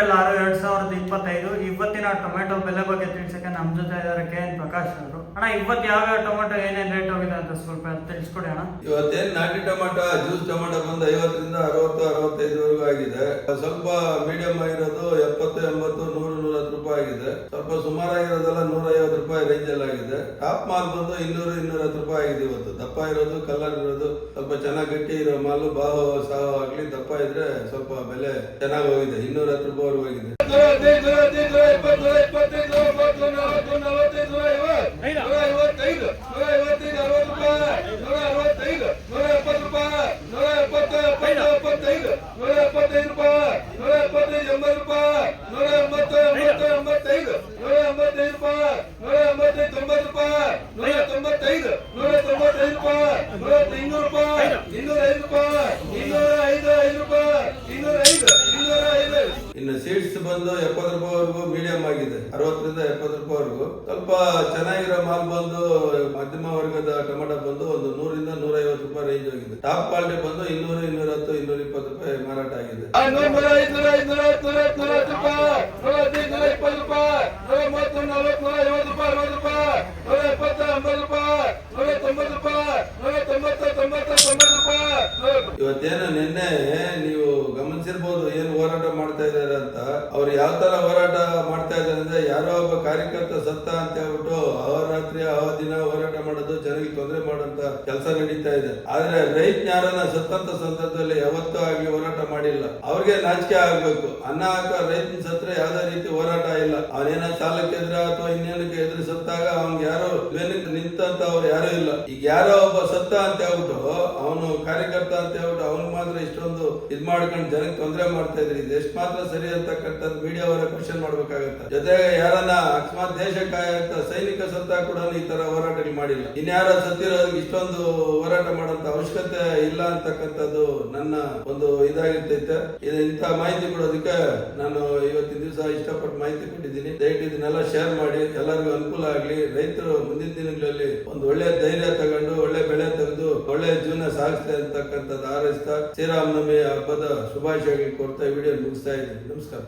April ಆರು ಎರಡ್ ಸಾವಿರದ ಇಪ್ಪತ್ತೈದು, ಇವತ್ತಿನ ಟೊಮೆಟೊ ಬೆಲೆ ಬಗ್ಗೆ ತಿಳಿಸಕ್ಕೆ ನಮ್ಮ ಜೊತೆ ಇದ್ದಾರೆ ಕೆ ಎನ್ ಪ್ರಕಾಶ್ ಅವರು. ಅಣ್ಣ, ಇವತ್ತು ಯಾವ ಟೊಮೆಟೊ ಏನೇನ್ ರೇಟ್ ಹೋಗಿದೆ ಅಂತ ಸ್ವಲ್ಪ ತಿಳಿಸ್ಕೊಡಿ ಅಣ್ಣ. ಇವತ್ತೇನ್ ನಾಟಿ ಟೊಮೆಟೊ, ಜ್ಯೂಸ್ ಟೊಮೆಟೊ ಬಂದು ಐವತ್ತರಿಂದ ಅರವತ್ತು, ಅರವತ್ತೈದುವರೆಗೂ ಆಗಿದೆ. ಸ್ವಲ್ಪ ಮೀಡಿಯಂ ಆಗಿರೋದು ಎಪ್ಪತ್ತು, ಎಂಬತ್ತು, ನೂರು ನೂರ ಹತ್ತು ರೂಪಾಯಿ ಆಗಿದೆ. ಸ್ವಲ್ಪ ಸುಮಾರಾಗಿರೋದೆಲ್ಲ ನೂರ ರೂಪಾಯಿ ರೇಂಜ್ ಎಲ್ಲ ಆಗಿದೆ. ಟಾಪ್ ಮಾಲ್ ಬಂದು ಇನ್ನೂರು ಇನ್ನೂರ ಹತ್ತು ರೂಪಾಯಿ ಆಗಿದೆ ಇವತ್ತು. ದಪ್ಪ ಇರೋದು ಕಲರ್ ಇರೋದು, ಸ್ವಲ್ಪ ಚೆನ್ನಾಗಿ ಗಟ್ಟಿ ಇರೋ ಮಾಲು ಬಾವು ಸಾವು ಆಗ್ಲಿ ದಪ್ಪ ಇದ್ರೆ ಸ್ವಲ್ಪ ಬೆಲೆ ಚೆನ್ನಾಗಿ ಹೋಗಿದೆ. ಇನ್ನೂರ ಹತ್ತು ರೂಪಾಯಿವರೆಗೂ ಹೋಗಿದೆ. ಇನ್ನು ಸೀಡ್ಸ್ ಬಂದು ಎಪ್ಪತ್ತು ರೂಪಾಯಿವರೆಗೂ ಮೀಡಿಯಂ ಆಗಿದೆ. ಅರವತ್ತರಿಂದ ಎಪ್ಪತ್ತು ರೂಪಾಯಿವರೆಗೂ ಸ್ವಲ್ಪ ಚೆನ್ನಾಗಿರೋ ಮಾಲ್ ಬಂದು ಮಧ್ಯಮ ವರ್ಗದ ಟೊಮೆಟೊ ಬಂದು ಒಂದು ನೂರಿಂದ ನೂರ ಐವತ್ತು ರೂಪಾಯಿ ರೇಂಜ್ ಆಗಿದೆ. ಟಾಪ್ ಕ್ವಾಲಿಟಿ ಬಂದು ಇನ್ನೂರು ಇನ್ನೂರ ಹತ್ತು ಇನ್ನೂರ ಇಪ್ಪತ್ತು ರೂಪಾಯಿ ಮಾರಾಟ ಆಗಿದೆ. ಇವತ್ತೇನು ನಿನ್ನೆ ನೀವು ಗಮನಿಸಿರ್ಬೋದು ಏನು ಹೋರಾಟ ಮಾಡ್ತಾ ಇದ್ದಾರೆ ಅಂತ. ಅವ್ರು ಯಾವ ತರ ಹೋರಾಟ ಮಾಡ್ತಾ ಇದ್ದಾರೆ ಅಂದ್ರೆ ಯಾರೋ ಒಬ್ಬ ಕಾರ್ಯಕರ್ತ ಸತ್ತ ಅಂತ ಹೇಳ್ಬಿಟ್ಟು ಅವರಾತ್ರಿಯ ಅವ ದಿನ ಹೋರಾಟ ಮಾಡೋದು ಜನರಿಗೆ ತೊಂದರೆ ಮಾಡುವಂತ ಕೆಲಸ ನಡೀತಾ ಇದೆ. ಆದ್ರೆ ರೈತ ಯಾರನ್ನ ಸತ್ತಂತ ಸಂದರ್ಭದಲ್ಲಿ ಯಾವತ್ತೂ ಆಗಿ ಹೋರಾಟ ಮಾಡಿಲ್ಲ. ಅವ್ರಿಗೆ ನಾಚಿಕೆ ಆಗ್ಬೇಕು. ಅನ್ನ ಹಾಕ ರೈತನ ಸತ್ರ ಯಾವ್ದೇ ರೀತಿ ಹೋರಾಟ ಇಲ್ಲ. ಅವನೇನ ಸಾಲಕ್ಕೆ ಎದುರ ಅಥವಾ ಇನ್ನೇನಕ್ಕೆ ಎದುರು ಸತ್ತಾಗ ಅವ್ನಿಗೆ ಯಾರು ನಿಂತಂತ ಅವ್ರು ಯಾರೂ ಇಲ್ಲ. ಈಗ ಯಾರೋ ಒಬ್ಬ ಸತ್ತ ಅಂತ ಹೇಳ್ಬಿಟ್ಟು, ಅವನು ಕಾರ್ಯಕರ್ತ ಅಂತ ಹೇಳ್ಬಿಟ್ಟು ಅವ್ನು ಮಾತ್ರ ಇಷ್ಟೊಂದು ಇದ್ ಮಾಡ್ಕೊಂಡು ಜನಕ್ಕೆ ತೊಂದರೆ ಮಾಡ್ತಾ ಇದ್ರಿ ಇದು ಎಷ್ಟು ಮಾತ್ರ ಸರಿ ಅಂತಕ್ಕಂಥದ್ದು ಮೀಡಿಯಾ ಅವರ ಕ್ವಶನ್ ಮಾಡ್ಬೇಕಾಗತ್ತೆ. ಜೊತೆಗೆ ಯಾರನ್ನ ಅಕಸ್ಮಾತ್ ದೇಶ ಕಾಯಂತ ಸೈನಿಕ ಸತ್ತ ಕೂಡ ಈ ತರ ಹೋರಾಟಗಳು ಮಾಡಿಲ್ಲ. ಇನ್ಯಾರ ಸತ್ತಿರೋದಕ್ಕೆ ಇಷ್ಟೊಂದು ಹೋರಾಟ ಮಾಡೋಂತ ಅವಶ್ಯಕತೆ ಇಲ್ಲ ಅಂತಕ್ಕಂಥದ್ದು ನನ್ನ ಒಂದು ಇದಾಗಿರ್ತೈತೆ. ಇದು ಇಂಥ ಮಾಹಿತಿ ಕೊಡೋದಕ್ಕೆ ನಾನು ಇವತ್ತಿನ ದಿವಸ ಇಷ್ಟಪಟ್ಟು ಮಾಹಿತಿ ಕೊಟ್ಟಿದ್ದೀನಿ. ದಯವಿಟ್ಟು ಇದನ್ನೆಲ್ಲ ಶೇರ್ ಮಾಡಿ. ಎಲ್ಲರಿಗೂ ಅನುಕೂಲ ಆಗಲಿ. ರೈತರು ಮುಂದಿನ ದಿನಗಳಲ್ಲಿ ಒಂದು ಒಳ್ಳೆ ಧೈರ್ಯ ತಗೊಂಡು, ಒಳ್ಳೆ ಬೆಳೆ ತೆಗೆದು, ಒಳ್ಳೆ ಜೀವನ ಸಾಗಿಸ್ತಾ ಇರ್ತಕ್ಕಂಥದ್ದು ಆರೈಸ್ತಾ ಶ್ರೀರಾಮನವಮಿ ಹಬ್ಬದ ಶುಭಾಶಯಗಳು ಕೊಡ್ತಾ ವಿಡಿಯೋ ಮುಗಿಸ್ತಾ ಇದ್ದೀನಿ. ನಮಸ್ಕಾರ.